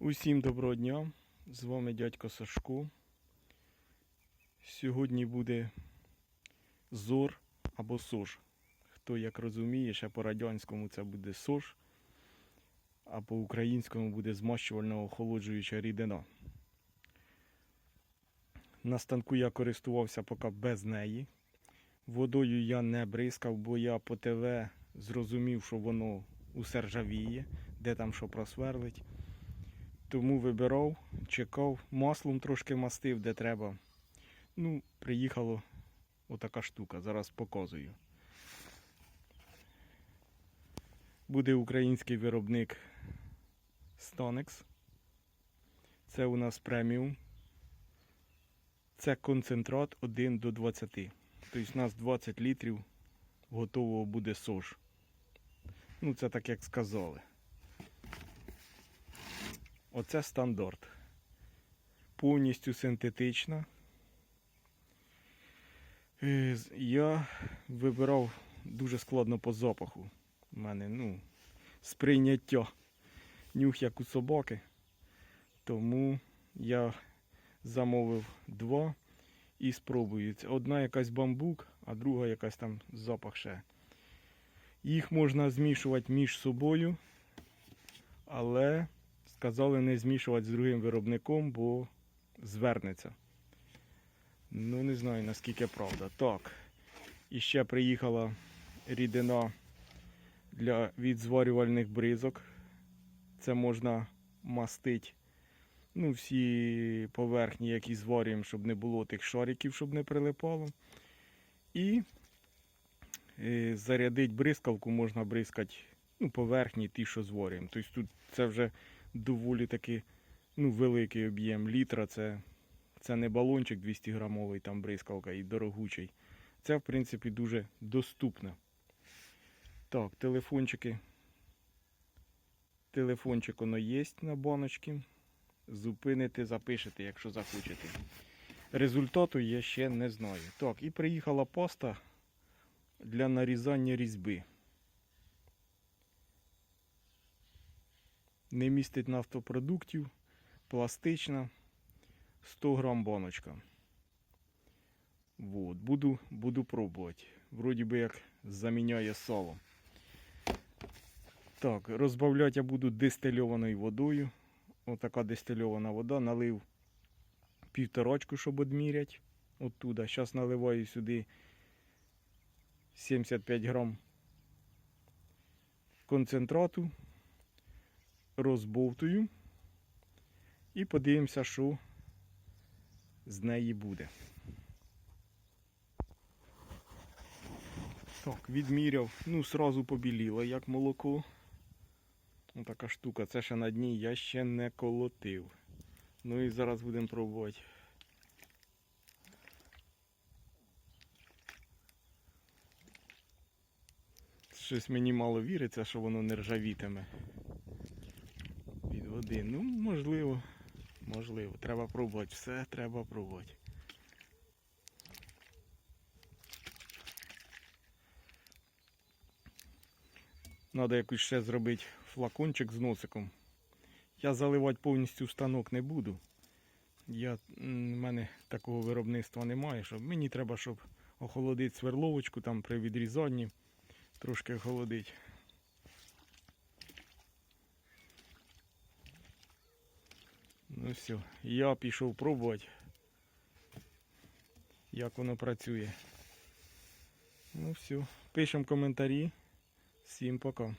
Усім доброго дня! З вами дядько Сашко. Сьогодні буде зор або сош. Хто як розуміє, ще по радянському це буде сош, а по українському буде змащувально охолоджуюча рідина. На станку я користувався поки без неї. Водою я не бризкав, бо я по ТВ зрозумів, що воно усе ржавіє, де там що просверлить. Тому вибирав, чекав, маслом трошки мастив, де треба. Ну, приїхала отака штука. Зараз показую. Буде український виробник Stanex. Це у нас преміум. Це концентрат 1 до 20. Тобто у нас 20 літрів готового буде сош. Ну, це так як сказали. Оце стандарт. Повністю синтетична. Е, Я вибирав дуже складно по запаху. У мене, ну, сприйняття. Нюх як у собаки. Тому я замовив два і спробую. Одна якась бамбук, а друга якась там запах ще. Їх можна змішувати між собою, але сказали не змішувати з другим виробником, бо звернеться. Ну, не знаю наскільки правда. Так. І ще приїхала рідина для відзварювальних бризок. Це можна мастити ну, всі поверхні, які зварюємо, щоб не було тих шариків, щоб не прилипало. І е, зарядити бризкалку можна бризкати ну, поверхні ті, що зварюємо. Тобто тут це вже доволі таки ну, великий об'єм літра. Це, це не балончик 200 грамовий, там бризкалка і дорогучий. Це, в принципі, дуже доступно. Так, телефончики. Телефончик воно є на баночці. Зупините, запишете, якщо захочете. Результату я ще не знаю. Так, і приїхала паста для нарізання різьби. Не містить нафтопродуктів, пластична, 100 грам баночка. Вот, буду, буду пробувати. Вроді би як заміняє сало. Так, розбавляти я буду дистильованою водою. Отака дистильована вода. Налив півторачку, щоб одміряти. Оттуда. Зараз наливаю сюди 75 грам концентрату розбовтую і подивимося, що з неї буде. Так, відміряв, ну, сразу побіліло, як молоко. Ось така штука, це ще на дні я ще не колотив. Ну і зараз будемо пробувати. Щось мені мало віриться, що воно не ржавітиме від. Ну, можливо, можливо. Треба пробувати. Все треба пробувати. Треба якось ще зробити флакончик з носиком. Я заливати повністю станок не буду. Я, У мене такого виробництва немає. Щоб, мені треба, щоб охолодити сверловочку там при відрізанні. Трошки охолодити. Ну все, я пішов пробувати, як воно працює. Ну все, пишемо коментарі. Всім пока.